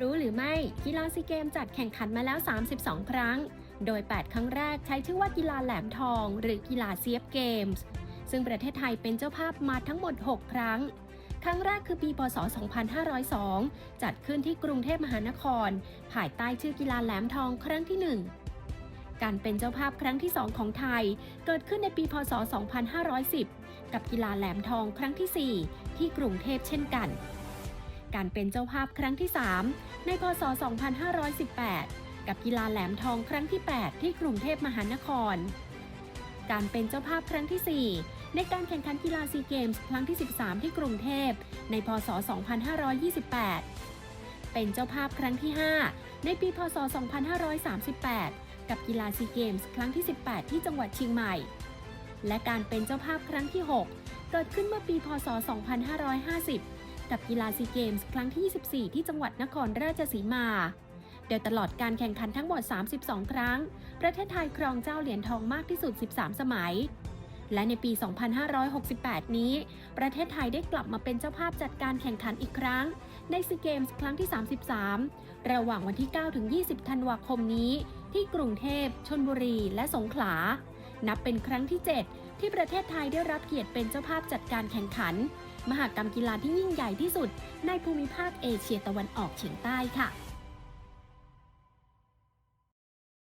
รู้หรือไม่กีฬาซีเกมจัดแข่งขันมาแล้ว 32 ครั้ง โดย 8 ครั้งแรกใช้ชื่อว่ากีฬาแหลมทอง หรือกีฬาเซียบเกมส์ ซึ่งประเทศไทยเป็นเจ้าภาพมาทั้งหมด 6 ครั้ง ครั้งแรกคือปีพศ 2502 จัดขึ้นที่กรุงเทพมหานคร ภายใต้ชื่อกีฬาแหลมทองครั้งที่ 1 การเป็นเจ้าภาพครั้งที่ 2 ของไทย เกิดขึ้นในปีพศ 2510 กับกีฬาแหลมทองครั้งที่ 4 ที่กรุงเทพเช่นกัน การเป็นเจ้าภาพครั้งที่ 3 ในพศ 2518 กับกีฬาแหลมทองครั้งที่ 8 ที่กรุงเทพมหานคร การเป็นเจ้าภาพครั้งที่ 4 ในการแข่งขันกีฬาซีเกมส์ครั้งที่ 13 ที่กรุงเทพ ในพศ 2528 เป็นเจ้าภาพครั้งที่ 5 ในปีพศ 2538 กับกีฬาซีเกมส์ครั้งที่ 18 ที่จังหวัดเชียงใหม่ และการเป็นเจ้าภาพครั้งที่ 6 เกิดขึ้นเมื่อปีพศ 2550 กับกีฬาซีเกมส์ครั้งที่ 24 ที่จังหวัดนครราชสีมา โดยตลอดการแข่งขันทั้งหมด 32 ครั้ง ประเทศไทยครองเจ้าเหรียญทองมากที่สุด 13 สมัย และในปี 2568 นี้ ประเทศไทยได้กลับมาเป็นเจ้าภาพจัดการแข่งขันอีกครั้ง ในซีเกมส์ครั้งที่ 33 ระหว่างวันที่9-20 ธันวาคมนี้ ที่กรุงเทพ ชนบุรี และสงขลา นับเป็นครั้งที่ 7 ที่ประเทศไทยได้รับเกียรติเป็นเจ้าภาพจัดการแข่งขัน มหากรรมกีฬาที่ยิ่งใหญ่ที่สุด ในภูมิภาคเอเชียตะวันออกเฉียงใต้ค่ะ